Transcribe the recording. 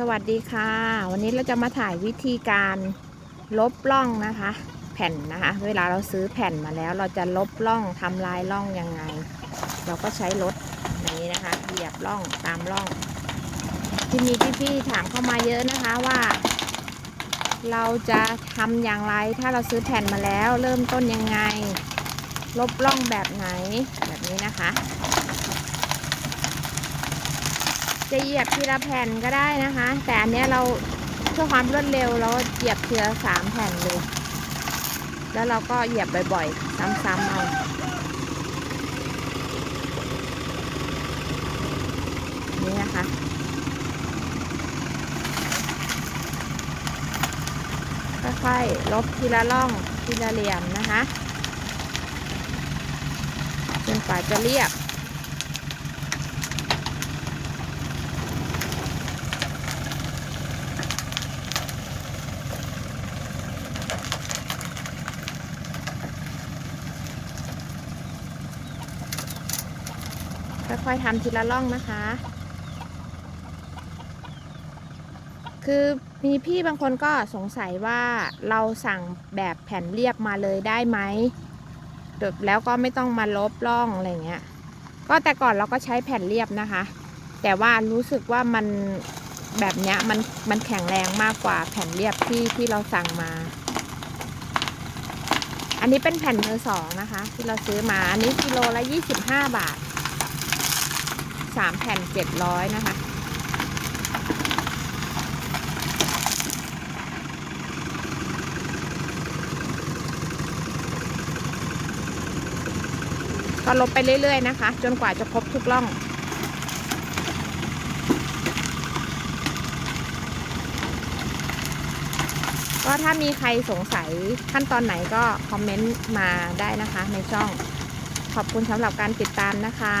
สวัสดีค่ะ วันนี้เราจะมาถ่ายวิธีการลบล่องนะคะ แผ่นนะคะ เวลาเราซื้อแผ่นมาแล้ว เราจะลบล่องทำลายล่องยังไง เราก็ใช้รถนี้นะคะเหยียบล่องตามล่อง ที่มีพี่ๆถามเข้ามาเยอะนะคะว่า เราจะทำอย่างไรถ้าเราซื้อแผ่นมาแล้ว เริ่มต้นยังไง ลบล่องแบบไหนแบบนี้นะคะ จะเหยียบทีละแผ่นก็ได้นะคะ แต่อันนี้เราเพื่อความรวดเร็วเราเหยียบทีละสามแผ่นเลย แล้วเราก็เหยียบบ่อยๆ ซ้ำๆเอานี่นะคะค่อยๆลบทีละร่องทีละเหลี่ยมนะคะจนกว่าจะเรียบ ค่อยๆทำทีละร่องนะคะ คือมีพี่บางคนก็สงสัยว่าเราสั่งแบบแผ่นเรียบมาเลยได้ไหมแล้วก็ไม่ต้องมาลบร่องอะไรเงี้ย ก็แต่ก่อนเราก็ใช้แผ่นเรียบนะคะ แต่ว่ารู้สึกว่ามันแบบเนี้ยมันมันแข็งแรงมากกว่าแผ่นเรียบที่ที่เราสั่งมา อันนี้เป็นแผ่นมือสองนะคะ ที่เราซื้อมา อันนี้กิโลละ 25 บาท สามแผ่นเจ็ดร้อยนะคะ ก็ลบไปเรื่อย ๆ นะคะ จนกว่าจะครบทุกร่องก็ถ้ามีใครสงสัยขั้นตอนไหนก็คอมเมนต์มาได้นะคะในช่อง ขอบคุณสำหรับการติดตามนะคะ